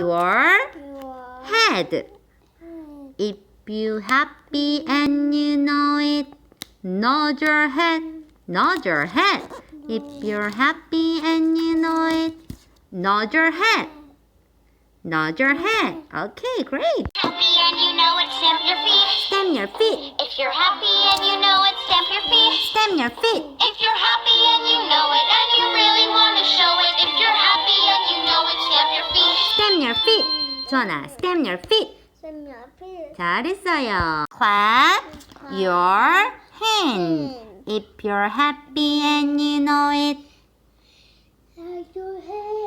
your head. If you're happy and you know it, nod your head, nod your head. If you're happy and you know it, nod your head, nod your head. Okay, great. Happy and you know it, stamp your feet. Stamp your feet, If you're happy and you know it, stamp your feet. stamp your feet. If you're happy stamp your feet. 주원아, stamp your feet. 잘했어요. Clap your hand. If you're happy and you know it,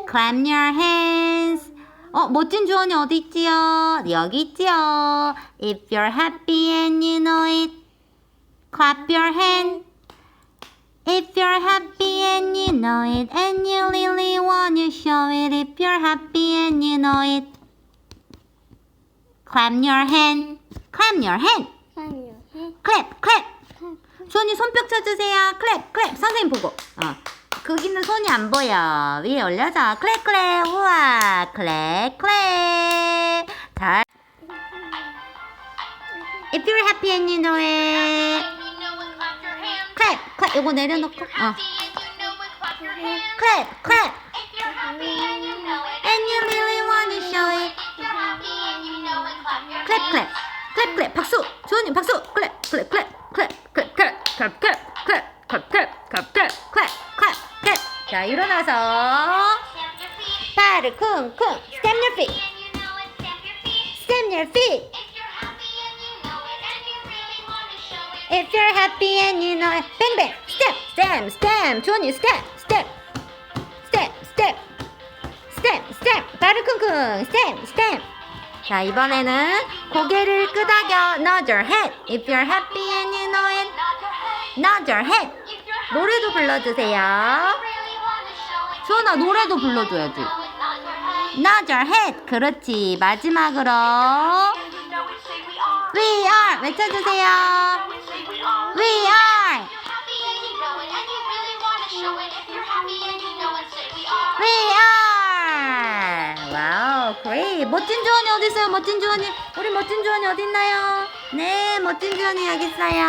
clap your hands. 어, 멋진 주원이 어디 있지요? 여기 있지요. If you're happy and you know it, clap your hand. If know it, and you really want to show it, if you're happy and you know it, clap your hand. clap your hand. clap, clap. 손이 손뼉 쳐주세요. 클랩, 클랩. 선생님 보고. 어. 거기는 손이 안 보여. 위에 올려서 클랩, 클랩. 우와. 클랩, 클랩. 잘. If you're happy and you know it. 클랩, 클랩. 이거 내려놓고. 어. 클랩, 클랩. If you're happy and you know it, And you really want to show it. if you're happy and you know it, clap your 클랩. hands. 클랩, 클랩. 박수. 주원님 박수. 클랩, 클랩, 클랩. 클랩, 클랩, 클랩. 클랩, 클랩. 클랩, 클랩, 클랩. 클랩, 클랩. 클랩, 클랩. 클랩. 자, 일어나서 Stamp your feet. 발을 쿵쿵. Stamp your feet. Stamp your feet. Stamp. If you're happy and you know it, it. 뱅뱅. Step, stamp, stamp. 주원이 step, step, step. 자, 이번에는 고개를 끄덕여. Nod your head. If you're happy and you know it. Nod your head. 노래도 불러주세요. 주원아, 노래도 불러줘야지. Nod your head. 그렇지. 마지막으로. We are. 외쳐주세요. Great. 멋진 주원이 어디 있어요? 멋진 주원이. 우리 멋진 주원이 어디 있나요? 네, 멋진 주원이 여기 있어요.